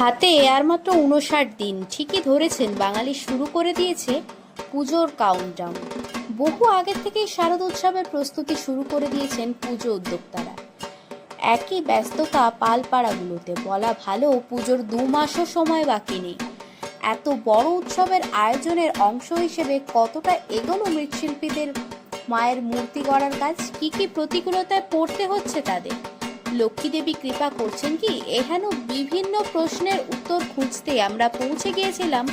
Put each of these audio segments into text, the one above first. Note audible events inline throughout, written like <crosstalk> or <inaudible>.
হাতে আর মাত্র উনষাট দিন। ঠিকই ধরেছেন, বাঙালি শুরু করে দিয়েছে পুজোর কাউন্টডাউন বহু আগের থেকেই শারদ উৎসবের প্রস্তুতি শুরু করে দিয়েছেন পুজো উদ্যোক্তারা। একই ব্যস্ততা পালপাড়াগুলোতে, বলা ভালো পুজোর দু মাসও সময় বাকি নেই। এত বড় উৎসবের আয়োজনের অংশ হিসেবে কতটা এগোনো মৃৎশিল্পীদের মায়ের মূর্তি গড়ার কাজ? কি কি প্রতিকূলতায় পড়তে হচ্ছে তাদের? লক্ষ্মী দেবী কৃপা করছেন কি? এহেন বিভিন্ন প্রশ্নের উত্তর খুঁজতে আমরা পৌঁছে গিয়েছিলাম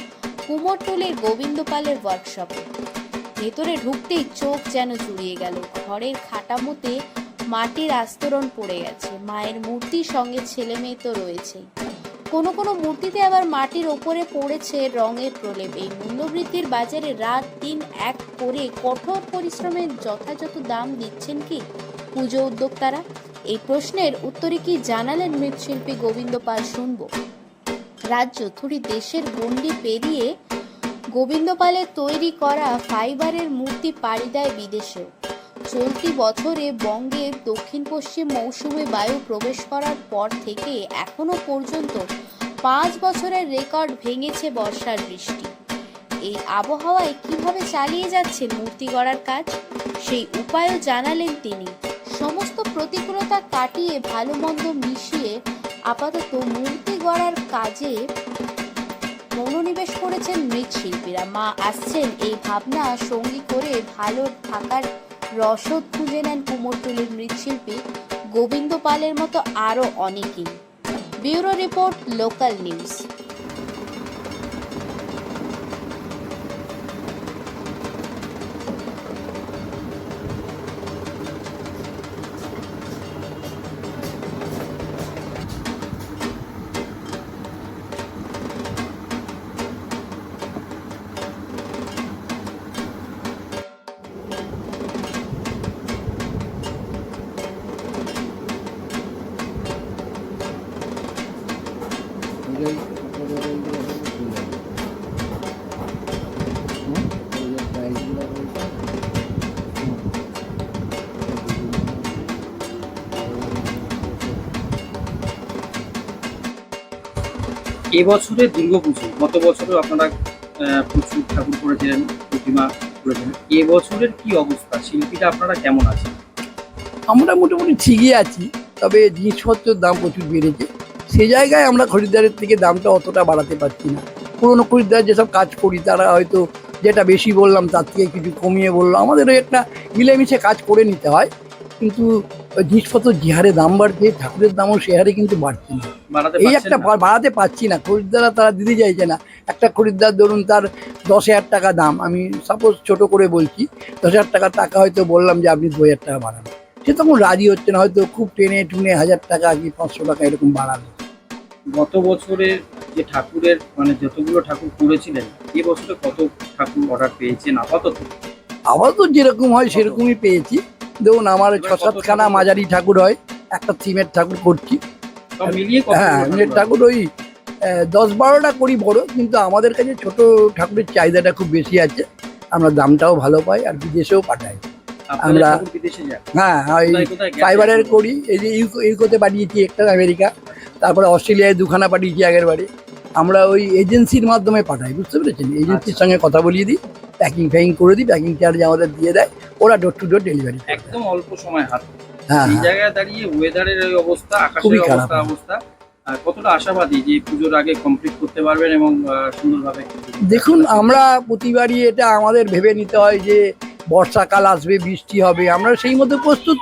কুমোরটুলির গোবিন্দপালের ওয়ার্কশপে ভেতরে ঢুকতেই চোখ যেন জুড়িয়ে গেল। ঘরের খাটামোতে মাটির আস্তরণ পড়ে গেছে। মায়ের মূর্তির সঙ্গে ছেলে মেয়ে তো রয়েছেই। কোনো কোনো মূর্তিতে আবার মাটির ওপরে পড়েছে রঙের প্রলেপ। এই মূল্যবৃদ্ধির বাজারে রাত দিন এক করে কঠোর পরিশ্রমের যথাযথ দাম দিচ্ছেন কি? পুজো উদ্যোক্তারা? এই প্রশ্নের উত্তরে কি জানালেন মৃৎশিল্পী গোবিন্দ পাল শুনব। রাজ্য থুড়ি দেশের গণ্ডি পেরিয়ে গোবিন্দ পালের তৈরি করা ফাইবারের মূর্তি পাড়ি দেয় বিদেশেও। চলতি বছরে বঙ্গের দক্ষিণ পশ্চিম মৌসুমে বায়ু প্রবেশ করার পর থেকে এখনও পর্যন্ত পাঁচ বছরের রেকর্ড ভেঙেছে বর্ষার বৃষ্টি। এই আবহাওয়ায় কীভাবে চালিয়ে যাচ্ছে মূর্তি গড়ার কাজ? সেই উপায়ও জানালেন তিনি। সমস্ত প্রতিকূলতা কাটিয়ে ভালো মন্দ মিশিয়ে আপাতত মূর্তি গড়ার কাজে মনোনিবেশ করেছেন মৃৎশিল্পীরা মা আসছেন এই ভাবনা সঙ্গী করে ভালো থাকার রসদ খুঁজে নেন কুমোরটুলির মৃৎশিল্পী গোবিন্দ পালের মতো আরও অনেকেই। Bureau report, local news. এবছরের দুর্গাপুজো গত বছরও আপনারা প্রচুর ঠাকুর করেছিলেন, প্রতিমা করেছিলেন। এবছরের কি অবস্থা? শিল্পীরা আপনারা কেমন আছেন? আমরা মোটামুটি ঠিকই আছি, তবে জিনিসপত্রের দাম প্রচুর বেড়েছে। সে জায়গায় আমরা খরিদ্দারের থেকে দামটা অতটা বাড়াতে পারছি না। পুরোনো খরিদ্দার যেসব কাজ করি তারা হয়তো যেটা বেশি বললাম তার থেকে কিছু কমিয়ে বলল। আমাদেরও একটা মিলেমিশে কাজ করে নিতে হয় কিন্তু জিনিসপত্র যে হারে দাম বাড়ছে ঠাকুরের দামও সে হারে কিন্তু বাড়ছে না। এই একটা বাড়াতে পারছি না। খরিদ্দাররা তারা দিতে চাইছে না। একটা খরিদ্দার ধরুন তার দশ হাজার টাকা দাম। আমি সাপোজ ছোট করে বলছি দশ হাজার টাকা টাকা হয়তো বললাম যে আপনি দু হাজার টাকা বাড়ান। সে তখন রাজি হচ্ছে না হয়তো খুব টেনে টুনে হাজার টাকা কি পাঁচশো টাকা এরকম বাড়াবে গত বছরের যে ঠাকুরের মানে যতগুলো ঠাকুর করেছিলেন এবছরে কত ঠাকুর অর্ডার পেয়েছেন আপাতত? আবার তো যেরকম হয় সেরকমই পেয়েছি। দেখুন আমার ছ সাতখানা মাঝারি ঠাকুর হয় একটা থিমের ঠাকুর করছি। হ্যাঁ ঠাকুর ওই দশ বারোটা করি বড় কিন্তু আমাদের কাছে ছোট ঠাকুরের চাহিদাটা খুব বেশি আছে। আমরা দামটাও ভালো পাই আর বিদেশেও পাঠাই। আমরা- হ্যাঁ ওই? ফাইবারের করি এই যে ইউকো ইউকোতে বানিয়েছি একটা আমেরিকা। তারপরে অস্ট্রেলিয়ায় দুখানা পাঠিয়েছি আগের বারে। আমরা ওই এজেন্সির মাধ্যমে পাঠাই বুঝতে পেরেছেন? এজেন্সির আচ্ছা। সঙ্গে কথা বলিয়ে দিই প্যাকিং ফ্যাকিং করে দিই প্যাকিং চার্জ আমাদের দিয়ে দেয় ওরা ডোর টু ডোর ডেলিভারি একদম অল্প সময় হাত হ্যাঁ এই হ্যাঁ। জায়গায় দাঁড়িয়ে ওয়েদারের এই অবস্থা খুবই খারাপ। অবস্থা অবস্থা। কতটা আশাবাদী যে পুজোর আগে কমপ্লিট করতে পারবেন এবং সুন্দরভাবে দেখুন আমরা প্রতিবারই এটা আমাদের ভেবে নিতে হয় যে বর্ষাকাল আসবে বৃষ্টি হবে আমরা সেই মতো প্রস্তুত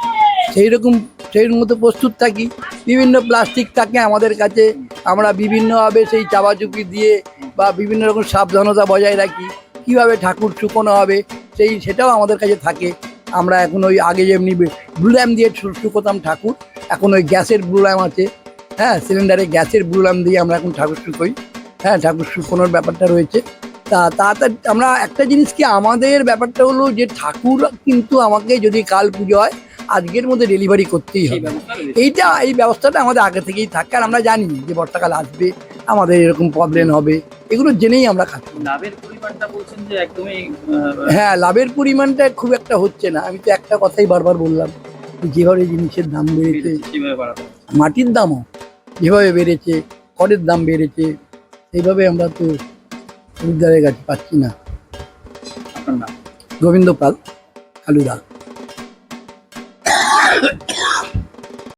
সেই রকম সেই মতো প্রস্তুত থাকি। বিভিন্ন প্লাস্টিক থাকে আমাদের কাছে। আমরা বিভিন্নভাবে সেই চাপাচুপি দিয়ে বা বিভিন্ন রকম সাবধানতা বজায় রাখি। কীভাবে ঠাকুর শুকোনো হবে, সেই সেটাও আমাদের কাছে থাকে। আমরা এখন ওই আগে যেমনি ব্লু ল্যাম্প দিয়ে শুকোতাম ঠাকুর, এখন ওই গ্যাসের ব্লু ল্যাম্প আছে। হ্যাঁ সিলিন্ডারে গ্যাসের ব্লু ল্যাম্প দিয়ে আমরা এখন ঠাকুর শুকোই। হ্যাঁ ঠাকুর শুকোনোর ব্যাপারটা রয়েছে। তা তাড়াতাড়ি আমরা একটা জিনিস কি, আমাদের ব্যাপারটা হলো যে ঠাকুর কিন্তু আমাকে যদি কাল পুজো হয় আজকের মধ্যে ডেলিভারি করতেই হবে। এইটা এই ব্যবস্থাটা আমাদের আগে থেকেই থাকে আর আমরা জানি যে বর্ষাকাল আসবে আমাদের এরকম প্রবলেম হবে এগুলো জেনেই আমরা খাচ্ছি লাভের পরিমাণটা বলছেন যে একদমই হ্যাঁ লাভের পরিমাণটা খুব একটা হচ্ছে না। আমি তো একটা কথাই বারবার বললাম যেভাবে জিনিসের দাম বেড়েছে। মাটির দামও যেভাবে বেড়েছে খড়ের দাম বেড়েছে এইভাবে আমরা তো খরিদ্দারের কাছে পাচ্ছি না। গোবিন্দ পাল কালুদা ん? <laughs>